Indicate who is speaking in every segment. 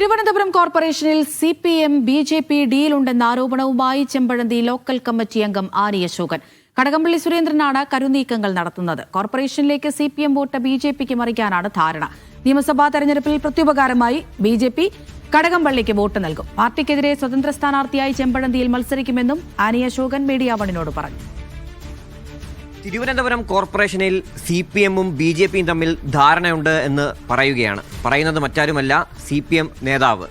Speaker 1: തിരുവനന്തപുരം കോർപ്പറേഷനിൽ C P M B J P ഡിയിലുണ്ടെന്ന ആരോപണവുമായി Chempazhanthi local committee അംഗം ആനി അശോകൻ. കടകംപള്ളി സുരേന്ദ്രനാണ് കരുനീക്കങ്ങൾ നടത്തുന്നത്. കോർപ്പറേഷനിലേക്ക് C P M vote B J പിക്ക് മറിക്കാനാണ് ധാരണ. നിയമസഭാ തെരഞ്ഞെടുപ്പിൽ പ്രത്യുപകാരമായി ബി ജെ പി കടകംപള്ളിക്ക് വോട്ട് നൽകും. പാർട്ടിക്കെതിരെ സ്വതന്ത്ര സ്ഥാനാർത്ഥിയായി ചെമ്പഴന്തിയിൽ മത്സരിക്കുമെന്നും ആനി അശോകൻ മീഡിയ വണിനോട് പറഞ്ഞു.
Speaker 2: തിരുവനന്തപുരം കോർപ്പറേഷനിൽ സി പി എമ്മും ബി ജെ പിയും തമ്മിൽ ധാരണയുണ്ട് എന്ന് പറയുകയാണ്. പറയുന്നത് മറ്റാരുമല്ല സി പി എം നേതാവ്.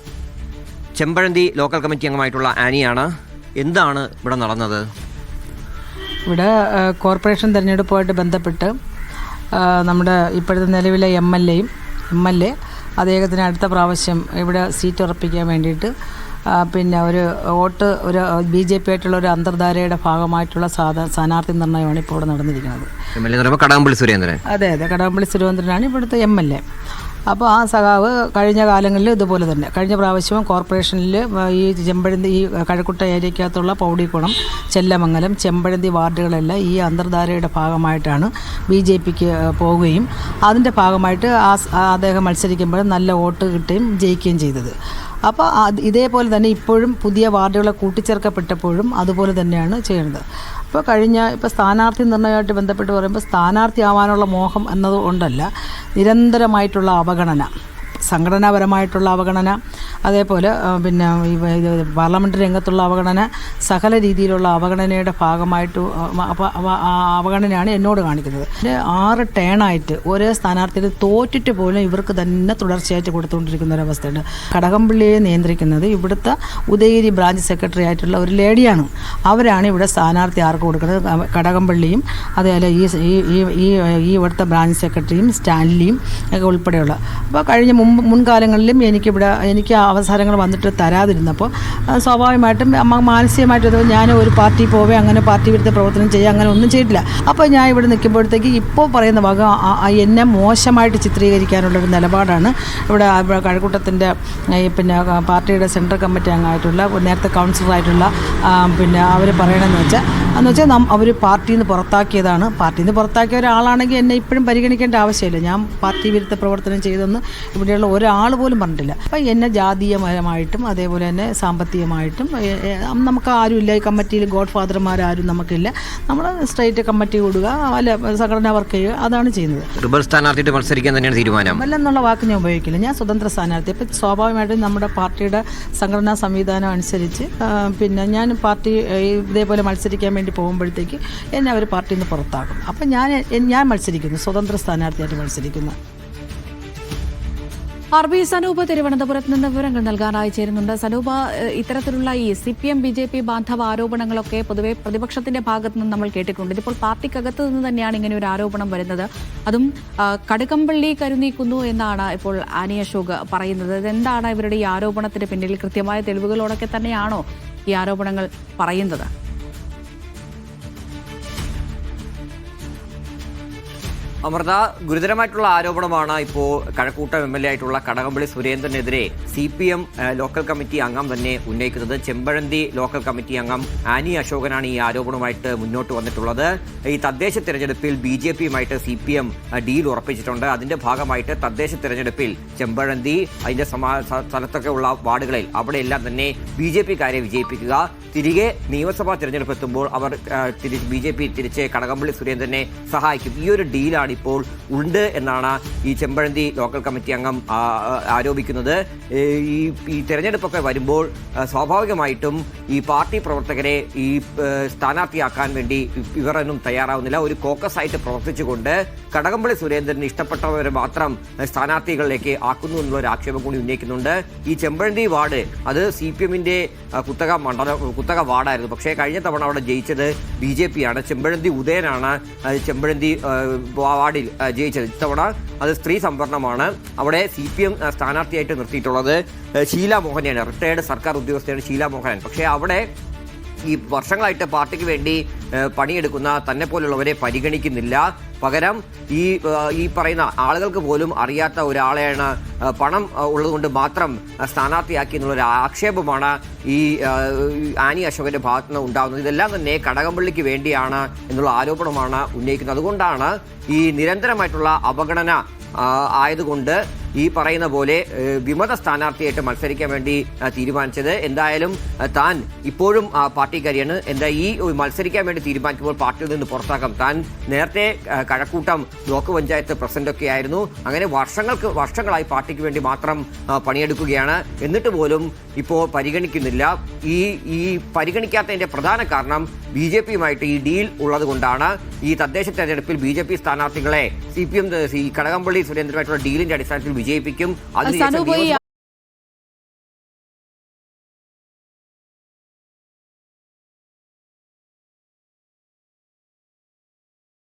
Speaker 2: ചെമ്പഴന്തി ലോക്കൽ കമ്മിറ്റി അംഗമായിട്ടുള്ള ആനിയാണ്. എന്താണ് ഇവിടെ നടന്നത്?
Speaker 3: ഇവിടെ കോർപ്പറേഷൻ തിരഞ്ഞെടുപ്പുമായിട്ട് ബന്ധപ്പെട്ട് നമ്മുടെ ഇപ്പോഴത്തെ നിലവിലെ എം എൽ എയും എം എൽ എ അദ്ദേഹത്തിന് അടുത്ത പ്രാവശ്യം ഇവിടെ സീറ്റ് ഉറപ്പിക്കാൻ വേണ്ടിയിട്ട് പിന്നെ ഒരു വോട്ട് ഒരു ബി ജെ പി ആയിട്ടുള്ള ഒരു അന്തർധാരയുടെ ഭാഗമായിട്ടുള്ള സാധാ സ്ഥാനാർത്ഥി നിർണയമാണ് ഇപ്പോൾ ഇവിടെ നടന്നിരിക്കുന്നത്. അതെ അതെ കടകംപള്ളി സുരേന്ദ്രനാണ് ഇവിടുത്തെ എം എൽ എ. അപ്പോൾ ആ സഖാവ് കഴിഞ്ഞ കാലങ്ങളിൽ ഇതുപോലെ തന്നെ. കഴിഞ്ഞ പ്രാവശ്യവും കോർപ്പറേഷനിൽ ഈ ചെമ്പഴന്തി ഈ കഴക്കുട്ട ഏരിയക്കകത്തുള്ള പൗടിക്കുളം ചെല്ലമംഗലം ചെമ്പഴന്തി വാർഡുകളെല്ലാം ഈ അന്തർധാരയുടെ ഭാഗമായിട്ടാണ് ബി ജെ പിക്ക് പോവുകയും അതിന്റെ ഭാഗമായിട്ട് ആ അദ്ദേഹം മത്സരിക്കുമ്പോൾ നല്ല വോട്ട് കിട്ടുകയും ജയിക്കുകയും ചെയ്തത്. അപ്പോൾ ഇതേപോലെ തന്നെ ഇപ്പോഴും പുതിയ വാർഡുകളെ കൂട്ടിച്ചേർക്കപ്പെട്ടപ്പോഴും അതുപോലെ തന്നെയാണ് ചെയ്യുന്നത് ഇപ്പോൾ കഴിഞ്ഞ ഇപ്പോൾ സ്ഥാനാർത്ഥി നിർണയമായിട്ട് ബന്ധപ്പെട്ട് പറയുമ്പോൾ സ്ഥാനാർത്ഥി ആവാനുള്ള മോഹം എന്നത് കൊണ്ടല്ല. നിരന്തരമായിട്ടുള്ള അവഗണന. സംഘടനാപരമായിട്ടുള്ള അവഗണന അതേപോലെ പിന്നെ വ- രംഗത്തുള്ള അവഗണന സകല രീതിയിലുള്ള അവഗണനയുടെ ഭാഗമായിട്ട് അവഗണനയാണ് എന്നോട് കാണിക്കുന്നത്. ആറ് ടേണായിട്ട് ഒരേ സ്ഥാനാർത്ഥിയിൽ തോറ്റിട്ട് പോലും ഇവർക്ക് തന്നെ തുടർച്ചയായിട്ട് കൊടുത്തുകൊണ്ടിരിക്കുന്ന ഒരവസ്ഥയുണ്ട് കടകംപള്ളിയെ നിയന്ത്രിക്കുന്നത് ഇവിടുത്തെ ഉദയഗിരി ബ്രാഞ്ച് സെക്രട്ടറി ആയിട്ടുള്ള ഒരു ലേഡിയാണ്. അവരാണ് ഇവിടെ സ്ഥാനാർത്ഥി ആർക്ക് കൊടുക്കുന്നത്? കടകംപള്ളിയും അതേപോലെ ഈ- ഈ ഈ ഇവിടുത്തെ ബ്രാഞ്ച് സെക്രട്ടറിയും സ്റ്റാൻലിയും ഒക്കെ ഉൾപ്പെടെയുള്ള. അപ്പോൾ കഴിഞ്ഞ മുമ്പ് മുൻകാലങ്ങളിലും എനിക്കിവിടെ എനിക്ക് അവസരങ്ങൾ വന്നിട്ട് തരാതിരുന്നപ്പോൾ സ്വാഭാവികമായിട്ടും മാനസികമായിട്ട് ഞാൻ ഒരു പാർട്ടി പോവേ അങ്ങനെ പാർട്ടി വിരുദ്ധ പ്രവർത്തനം ചെയ്യുക അങ്ങനെ ഒന്നും ചെയ്തിട്ടില്ല. അപ്പോൾ ഞാൻ ഇവിടെ നിൽക്കുമ്പോഴത്തേക്ക് ഇപ്പോൾ പറയുന്ന വക എന്നെ മോശമായിട്ട് ചിത്രീകരിക്കാനുള്ളൊരു നിലപാടാണ് ഇവിടെ കഴക്കൂട്ടത്തിന്റെ പിന്നെ പാർട്ടിയുടെ സെൻട്രൽ കമ്മിറ്റി അംഗമായിട്ടുള്ള നേരത്തെ കൗൺസിലറായിട്ടുള്ള പിന്നെ അവർ പറയണമെന്ന് വെച്ചാൽ എന്ന് വെച്ചാൽ നാം അവർ പാർട്ടിയിൽ നിന്ന് പുറത്താക്കിയതാണ്. പാർട്ടിയിൽ നിന്ന് പുറത്താക്കിയ ഒരാളാണെങ്കിൽ എന്നെ ഇപ്പോഴും പരിഗണിക്കേണ്ട ആവശ്യമില്ല. ഞാൻ പാർട്ടി വിരുദ്ധ പ്രവർത്തനം ചെയ്തെന്ന് ഇവിടെയുള്ള ഒരാൾ പോലും പറഞ്ഞിട്ടില്ല. അപ്പം എന്നെ ജാതീയപരമായിട്ടും അതേപോലെ തന്നെ സാമ്പത്തികമായിട്ടും നമുക്ക് ആരുമില്ല. ഈ കമ്മിറ്റിയിൽ ഗോഡ് ഫാദർമാരാരും നമുക്കില്ല. നമ്മൾ സ്ട്രേറ്റ് കമ്മിറ്റി കൂടുക അല്ല സംഘടനാ വർക്ക് ചെയ്യുക അതാണ് ചെയ്യുന്നത്.
Speaker 2: റിബൽ മത്സരിക്കാൻ തന്നെയാണ് തീരുമാനം.
Speaker 3: എന്നുള്ള വാക്ക് ഞാൻ ഉപയോഗിക്കില്ല. ഞാൻ സ്വതന്ത്ര സ്ഥാനാർത്ഥി. അപ്പം സ്വാഭാവികമായിട്ടും നമ്മുടെ പാർട്ടിയുടെ സംഘടനാ സംവിധാനം അനുസരിച്ച് പിന്നെ ഞാൻ പാർട്ടി ഇതേപോലെ മത്സരിക്കാൻ വേണ്ടി പോകുമ്പോഴത്തേക്ക് എന്നെ അവർ പാർട്ടിയിൽ നിന്ന് പുറത്താക്കും. അപ്പം ഞാൻ ഞാൻ മത്സരിക്കുന്നു സ്വതന്ത്ര സ്ഥാനാർത്ഥിയായിട്ട് മത്സരിക്കുന്നു.
Speaker 1: ആർ ബി സനൂപ് തിരുവനന്തപുരത്ത് നിന്ന് വിവരങ്ങൾ നൽകാനായി ചേരുന്നുണ്ട്. സനൂപ ഇത്തരത്തിലുള്ള ഈ C P M B J P ബാന്ധവ ആരോപണങ്ങളൊക്കെ പൊതുവെ പ്രതിപക്ഷത്തിന്റെ ഭാഗത്ത് നിന്ന് നമ്മൾ കേട്ടിട്ടുണ്ട്. ഇതിപ്പോൾ പാർട്ടിക്കകത്ത് നിന്ന് തന്നെയാണ് ഇങ്ങനെ ഒരു ആരോപണം വരുന്നത്. അതും കടുകമ്പള്ളി കരുനീക്കുന്നു എന്നാണ് ഇപ്പോൾ ആനി അശോക് പറയുന്നത്. ഇതെന്താണ് ഇവരുടെ ഈ ആരോപണത്തിന് പിന്നിൽ കൃത്യമായ തെളിവുകളോടൊക്കെ തന്നെയാണോ ഈ ആരോപണങ്ങൾ പറയുന്നത്?
Speaker 2: അമൃത ഗുരുതരമായിട്ടുള്ള ആരോപണമാണ് ഇപ്പോൾ കഴക്കൂട്ടം എം എൽ എ ആയിട്ടുള്ള Kadakampally സുരേന്ദ്രനെതിരെ C P M local committee അംഗം തന്നെ ഉന്നയിക്കുന്നത്. ചെമ്പഴന്തി ലോക്കൽ കമ്മിറ്റി അംഗം ആനി അശോകനാണ് ഈ ആരോപണവുമായിട്ട് മുന്നോട്ട് വന്നിട്ടുള്ളത്. ഈ തദ്ദേശ തെരഞ്ഞെടുപ്പിൽ ബി ജെ പിയുമായിട്ട് സി പി എം ഡീൽ ഉറപ്പിച്ചിട്ടുണ്ട്. അതിന്റെ ഭാഗമായിട്ട് തദ്ദേശ തെരഞ്ഞെടുപ്പിൽ ചെമ്പഴന്തി അതിന്റെ സമാ സ്ഥലത്തൊക്കെ ഉള്ള വാർഡുകളിൽ അവിടെയെല്ലാം തന്നെ ബി ജെ പിക്കാരെ വിജയിപ്പിക്കുക. തിരികെ നിയമസഭാ തെരഞ്ഞെടുപ്പ് എത്തുമ്പോൾ അവർ ബി ജെ പി തിരിച്ച് കടകംപള്ളി സുരേന്ദ്രനെ സഹായിക്കും. ഈ ഒരു ഡീലാണ് ഇപ്പോൾ ഉണ്ട് എന്നാണ് ഈ ചെമ്പഴന്തി ലോക്കൽ കമ്മിറ്റി അംഗം ആരോപിക്കുന്നത്. ഈ ഈ തെരഞ്ഞെടുപ്പൊക്കെ വരുമ്പോൾ സ്വാഭാവികമായിട്ടും ഈ പാർട്ടി പ്രവർത്തകരെ ഈ സ്ഥാനാർത്ഥിയാക്കാൻ വേണ്ടി ഇവരൊന്നും തയ്യാറാവുന്നില്ല. ഒരു കോക്കസ് ആയിട്ട് പ്രവർത്തിച്ചുകൊണ്ട് കടകംപള്ളി സുരേന്ദ്രന് ഇഷ്ടപ്പെട്ടവരെ മാത്രം സ്ഥാനാർത്ഥികളിലേക്ക് ആക്കുന്നു എന്നുള്ള ഒരു ആക്ഷേപം കൂടി ഉന്നയിക്കുന്നുണ്ട്. ഈ ചെമ്പഴന്തി വാർഡ് അത് സി പി എമ്മിന്റെ കുത്തക മണ്ഡലം കുത്തക വാർഡായിരുന്നു. പക്ഷേ കഴിഞ്ഞ തവണ അവിടെ ജയിച്ചത് ബി ജെ പി ആണ്. ചെമ്പഴന്തി ഉദയനാണ്. ചെമ്പഴന്തി വാർഡിൽ ജയിച്ചത്. ഇത്തവണ അത് സ്ത്രീ സംവരണമാണ്. അവിടെ സി പി എം സ്ഥാനാർത്ഥിയായിട്ട് നിർത്തിയിട്ടുള്ളത് ഷീല മോഹനെയാണ് റിട്ടയർഡ് സർക്കാർ ഉദ്യോഗസ്ഥയാണ് ഷീല മോഹനൻ പക്ഷേ അവിടെ ഈ വർഷങ്ങളായിട്ട് പാർട്ടിക്ക് വേണ്ടി പണിയെടുക്കുന്ന തന്നെ പോലുള്ളവരെ പരിഗണിക്കുന്നില്ല. പകരം ഈ ഈ പറയുന്ന ആളുകൾക്ക് പോലും അറിയാത്ത ഒരാളെയാണ് പണം ഉള്ളതുകൊണ്ട് മാത്രം സ്ഥാനാർത്ഥിയാക്കി എന്നുള്ളൊരു ആക്ഷേപമാണ് ഈ ആനി അശോകന്റെ ഭാഗത്ത് നിന്ന് ഉണ്ടാകുന്നത് ഇതെല്ലാം തന്നെ കടകംപള്ളിക്ക് വേണ്ടിയാണ് എന്നുള്ള ആരോപണമാണ് ഉന്നയിക്കുന്നത്. അതുകൊണ്ടാണ് ഈ നിരന്തരമായിട്ടുള്ള അവഗണന ആയതുകൊണ്ട് ഈ പറയുന്ന പോലെ വിമത സ്ഥാനാർത്ഥിയായിട്ട് മത്സരിക്കാൻ വേണ്ടി തീരുമാനിച്ചത്. എന്തായാലും താൻ ഇപ്പോഴും പാർട്ടിക്കാരിയാണ്. എന്താ ഈ മത്സരിക്കാൻ വേണ്ടി തീരുമാനിക്കുമ്പോൾ പാർട്ടിയിൽ നിന്ന് പുറത്താക്കാം. താൻ നേരത്തെ കഴക്കൂട്ടം ബ്ലോക്ക് പഞ്ചായത്ത് പ്രസിഡന്റ് ഒക്കെ ആയിരുന്നു. അങ്ങനെ വർഷങ്ങൾക്ക് വർഷങ്ങളായി പാർട്ടിക്ക് വേണ്ടി മാത്രം പണിയെടുക്കുകയാണ്. എന്നിട്ട് പോലും ഇപ്പോൾ പരിഗണിക്കുന്നില്ല. ഈ ഈ പരിഗണിക്കാത്തതിന്റെ പ്രധാന കാരണം ബി ജെ പിയുമായിട്ട് ഈ ഡീൽ ഉള്ളതുകൊണ്ടാണ് ഈ തദ്ദേശ തെരഞ്ഞെടുപ്പിൽ ബി ജെ പി സ്ഥാനാർത്ഥികളെ സി പി എം ഈ കടകംപള്ളി സുരേന്ദ്രനുമായിട്ടുള്ള ഡീലിന്റെ അടിസ്ഥാനത്തിൽ വിജയിപ്പിക്കും. നിയമസഭാ